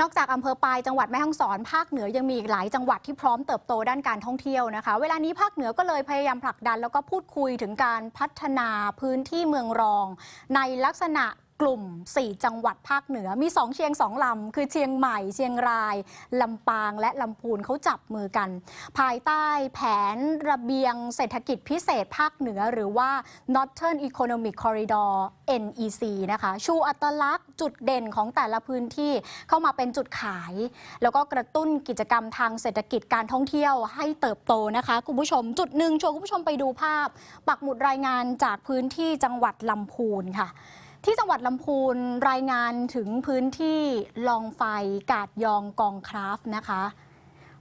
นอกจากอำเภอปายจังหวัดแม่ฮ่องสอน ภาคเหนือยังมีอีกหลายจังหวัดที่พร้อมเติบโตด้านการท่องเที่ยวนะคะ เวลานี้ภาคเหนือก็เลยพยายามผลักดัน แล้วก็พูดคุยถึงการพัฒนาพื้นที่เมืองรอง ในลักษณะ กลุ่ม 4 จังหวัดภาคเหนือมี 2 เชียง 2 ลำ คือเชียงใหม่ เชียงราย ลำปางและลำพูนเขาจับมือกัน ภายใต้แผนระเบียงเศรษฐกิจพิเศษภาคเหนือหรือว่า Northern Economic Corridor NEC นะคะ ชูอัตลักษณ์จุดเด่นของแต่ละพื้นที่เข้ามาเป็นจุดขาย แล้วก็กระตุ้นกิจกรรมทางเศรษฐกิจการท่องเที่ยวให้เติบโตนะคะคุณผู้ชม จุดหนึ่งชวนคุณผู้ชมไปดูภาพ ปักหมุดรายงานจากพื้นที่จังหวัดลำพูนค่ะ ที่จังหวัดลำพูนรายงานถึงพื้นที่ลองไฟกาดยองกองคราฟนะคะ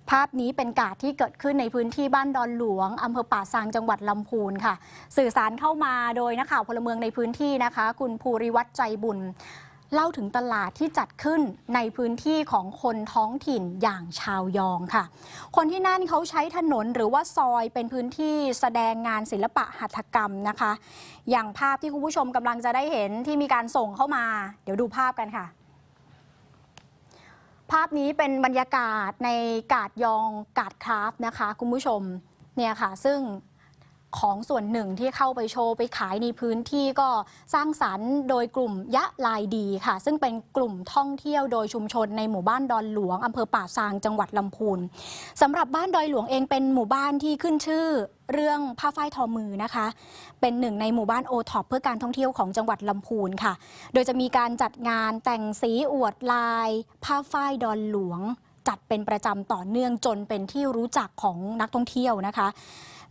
ภาพนี้เป็นกาดที่เกิดขึ้นในพื้นที่บ้านดอนหลวงอำเภอป่าซางจังหวัดลำพูนค่ะ สื่อสารเข้ามาโดยนักข่าวพลเมืองในพื้นที่นะคะ คุณภูริวัตรใจบุญ เล่าถึงตลาดที่จัดขึ้นในพื้นที่ของคนท้องถิ่นอย่างชาวยองค่ะ คนที่นั่นเขาใช้ถนนหรือว่าซอยเป็นพื้นที่แสดงงานศิลปะหัตถกรรมนะคะ อย่างภาพที่คุณผู้ชมกำลังจะได้เห็นที่มีการส่งเข้ามา เดี๋ยวดูภาพกันค่ะภาพนี้เป็นบรรยากาศในกาดยองกาดคราฟนะคะ คุณผู้ชมเนี่ยค่ะ ซึ่ง ของส่วนหนึ่งที่เข้าไปโชว์ไปขายในพื้นที่ก็สร้างสรรค์โดยกลุ่มยะลายดีค่ะ ซึ่งเป็นกลุ่มท่องเที่ยวโดยชุมชนในหมู่บ้านดอนหลวงอำเภอป่าซางจังหวัดลำพูนสำหรับบ้านดอยหลวงเองเป็นหมู่บ้านที่ขึ้นชื่อเรื่องผ้าฝ้ายทอมือนะคะ เป็นหนึ่งในหมู่บ้านโอท็อปเพื่อการท่องเที่ยวของจังหวัดลำพูนค่ะ โดยจะมีการจัดงานแต่งสีอวดลาย ผ้าฝ้ายดอนหลวง จัดเป็นประจำต่อเนื่องจนเป็นที่รู้จักของนักท่องเที่ยวนะคะ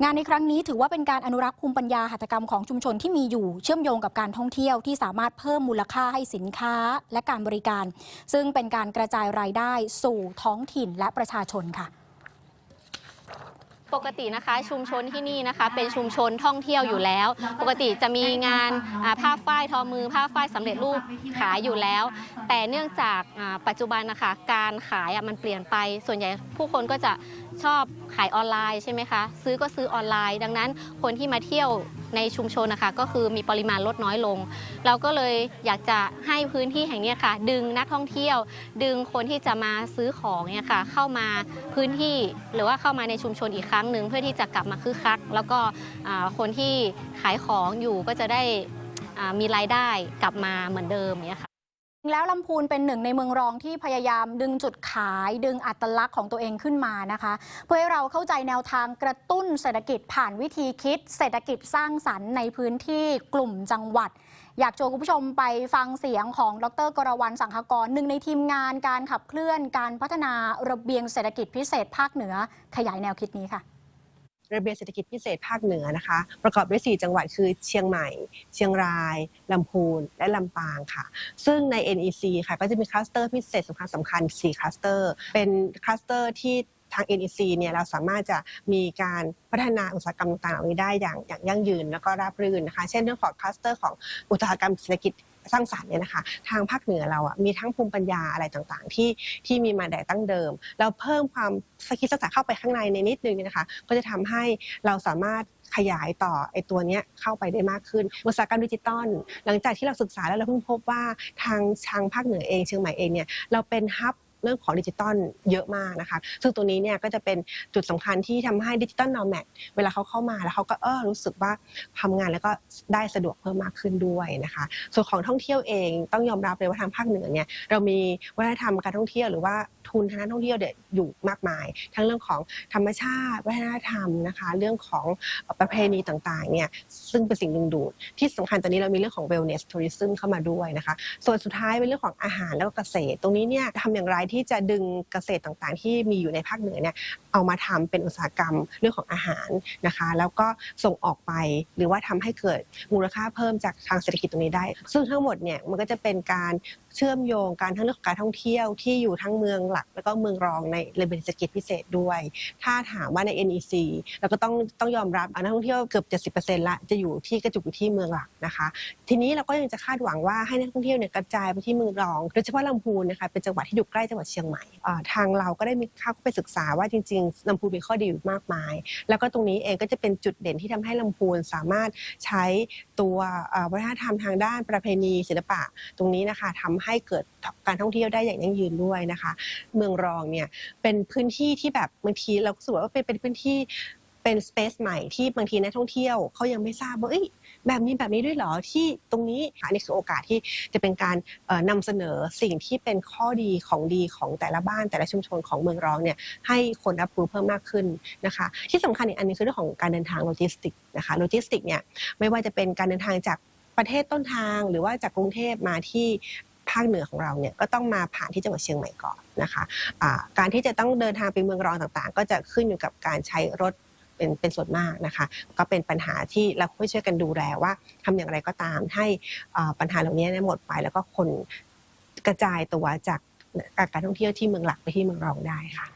งานในครั้งนี้ถือว่าเป็นการอนุรักษ์ภูมิปัญญาหัตถกรรมของชุมชนที่มีอยู่ เชื่อมโยงกับการท่องเที่ยวที่สามารถเพิ่มมูลค่าให้สินค้าและการบริการ ซึ่งเป็นการกระจายรายได้สู่ท้องถิ่นและประชาชนค่ะ ปกตินะคะชุมชนที่นี่นะคะ เป็นชุมชนท่องเที่ยวอยู่แล้ว ปกติจะมีงานอ่าผ้าฝ้ายทอมือผ้าฝ้ายสำเร็จรูปขายอยู่แล้ว แต่เนื่องจากปัจจุบันนะคะการขายมันเปลี่ยนไปส่วนใหญ่ผู้คนก็จะ ชอบขายออนไลน์ใช่ไหมคะ ซื้อก็ซื้อออนไลน์ ดังนั้นคนที่มาเที่ยวในชุมชนนะคะก็คือมีปริมาณลดน้อยลง เราก็เลยอยากจะให้พื้นที่แห่งนี้ค่ะ ดึงนักท่องเที่ยว ดึงคนที่จะมาซื้อของเนี่ยค่ะเข้ามาพื้นที่หรือว่าเข้ามาในชุมชนอีกครั้งหนึ่งเพื่อที่จะกลับมาคึกคัก แล้วก็คนที่ขายของอยู่ก็จะได้มีรายได้กลับมาเหมือนเดิมเนี่ยค่ะ แล้วลำพูนเป็นหนึ่งในเมืองรองที่พยายามดึงจุดขาย ดึงอัตลักษณ์ของตัวเองขึ้นมานะคะ เพื่อให้เราเข้าใจแนวทางกระตุ้นเศรษฐกิจผ่านวิธีคิด เศรษฐกิจสร้างสรรค์ในพื้นที่กลุ่มจังหวัด อยากชวนคุณผู้ชมไปฟังเสียงของดรกรวรรณสังฆกรหนึ่งในทีมงานการขับเคลื่อนการพัฒนาระเบียงเศรษฐกิจพิเศษภาคเหนือขยายแนวคิดนี้ค่ะ ระเบียงเศรษฐกิจพิเศษภาคเหนือนะคะ ประกอบด้วย 4 จังหวัดคือเชียงใหม่ เชียงราย ลำพูน และลำปางค่ะ ซึ่งใน NEC ค่ะก็จะมีคลัสเตอร์พิเศษสำคัญสำคัญ4คลัสเตอร์ เป็นคลัสเตอร์ที่ ทาง NEC เนี่ยเราสามารถจะมีการพัฒนาอุตสาหกรรมต่างๆเหล่านี้ได้อย่างอย่างยั่งยืนแล้วก็ราบรื่นนะคะ เช่นเรื่องของคลัสเตอร์ของอุตสาหกรรมเศรษฐกิจสร้างสรรค์เนี่ยนะคะทางภาคเหนือเราอะมีทั้งภูมิปัญญาอะไรต่างๆ ที่ที่มีมาแต่ตั้งเดิม เราเพิ่มความสกิลสกษาเข้าไปข้างในในนิดนึงเนี่ยนะคะ ก็จะทำให้เราสามารถขยายต่อไอตัวเนี้ยเข้าไปได้มากขึ้น อุตสาหกรรมดิจิตอลหลังจากที่เราศึกษาแล้วเราเพิ่งพบว่าทางทางภาคเหนือเองเชียงใหม่เองเนี่ยเราเป็นฮับ เรื่องของดิจิตอลเยอะมากนะคะซึ่งตัวนี้เนี่ยก็จะเป็นจุดสำคัญที่ทำให้ดิจิตอลนอแม d เวลาเขาเข้ามาแล้วเขาก็เออรู้สึกว่าทำงานแล้วก็ได้สะดวกเพิ่มมากขึ้นด้วยนะคะ ส่วนของท่องเที่ยวเองต้องยอมรับเลยว่าทางภาคเหนือเนี่ยเรามีวัฒนธรรมการท่องเที่ยวหรือว่าทุนทางด้านท่องเที่ยวเด็ดอยู่มากมาย ทั้งเรื่องของธรรมชาติวัฒนธรรมนะคะ เรื่องของประเพณีต่างๆเนี่ยซึ่งเป็นสิ่งดึงดูด ที่สำคัญตอนนี้เรามีเรื่องของ wellness tourism เข้ามาด้วยนะคะ ส่วนสุดท้ายเป็นเรื่องของอาหารแล้วก็เกษตร ตรงนี้เนี่ยทำอย่างไรที่จะดึงเกษตรต่างๆ ที่มีอยู่ในภาคเหนือเนี่ยเอามาทำเป็นอุตสาหกรรมเรื่องของอาหารนะคะ แล้วก็ส่งออกไปหรือว่าทำให้เกิดมูลค่าเพิ่มจากทางเศรษฐกิจตรงนี้ได้ ซึ่งทั้งหมดเนี่ยมันก็จะเป็นการเชื่อมโยงการทั้งเรื่องของการท่องเที่ยวที่อยู่ทั้งเมืองหลัก แล้วก็เมืองรองในรเบียงเศรษฐกิจพิเศษด้วย ถ้าถามว่าใน NEC เราก็ต้องต้องยอมรับนักท่องเที่ยวเกือบ 70%ละจะอยู่ที่กระจุกอยู่ที่เมืองหลักนะคะ ทีนี้เราก็ยังจะคาดหวังว่าให้นักท่องเที่ยวเนี่ยกระจายไปที่เมืองรอง โดยเฉพาะลำพูนนะคะเป็นจังหวัดที่อยู่ใกล้จังหวัดงหวัดเชียงใหม่ทางเราก็ได้มีเข้าไปศึกษาว่าจริงๆลำพูนมีข้อดีอยู่มากมาย แล้วก็ตรงนี้เองก็จะเป็นจุดเด่นที่ทำให้ลำพูนสามารถใช้ตัววัฒนธรรมทางด้านประเพณีศิลปะ ตรงนี้นะคะทำให้เกิดการท่องเที่ยวได้อย่างยั่งยืนด้วยนะคะ เมืองรองเนี่ยเป็นพื้นที่ที่แบบบางทีเราก็รู้สึกว่าเป็นเป็นพื้นที่เป็นสเปซใหม่ที่บางทีนักท่องเที่ยวเขายังไม่ทราบว่าเอ้ย แบบนี้แบบนี้ด้วยเหรอที่ตรงนี้อันนี้คือโอกาสที่จะเป็นการเอ่อนำเสนอสิ่งที่เป็นข้อดีของดีของแต่ละบ้านแต่ละชุมชนของเมืองรองเนี่ยให้คนรับรู้เพิ่มมากขึ้นนะคะ ที่สำคัญอีกอันนึงคือเรื่องของการเดินทางโลจิสติกนะคะโลจิสติกเนี่ยไม่ว่าจะเป็นการเดินทางจากประเทศต้นทาง หรือว่าจากกรุงเทพมาที่ภาคเหนือของเราเนี่ยก็ต้องมาผ่านที่จังหวัดเชียงใหม่ก่อนนะคะอ่าการที่จะต้องเดินทางไปเมืองรองต่างๆ ก็จะขึ้นอยู่กับการใช้รถ เป็นเป็นส่วนมากนะคะ ก็เป็นปัญหาที่เราค่อยช่วยกันดูแลว่าทำอย่างไรก็ตามให้อ่าปัญหาเหล่านี้หมดไป แล้วก็คนกระจายตัวจากการท่องเที่ยวที่เมืองหลักไปที่เมืองรองได้ค่ะ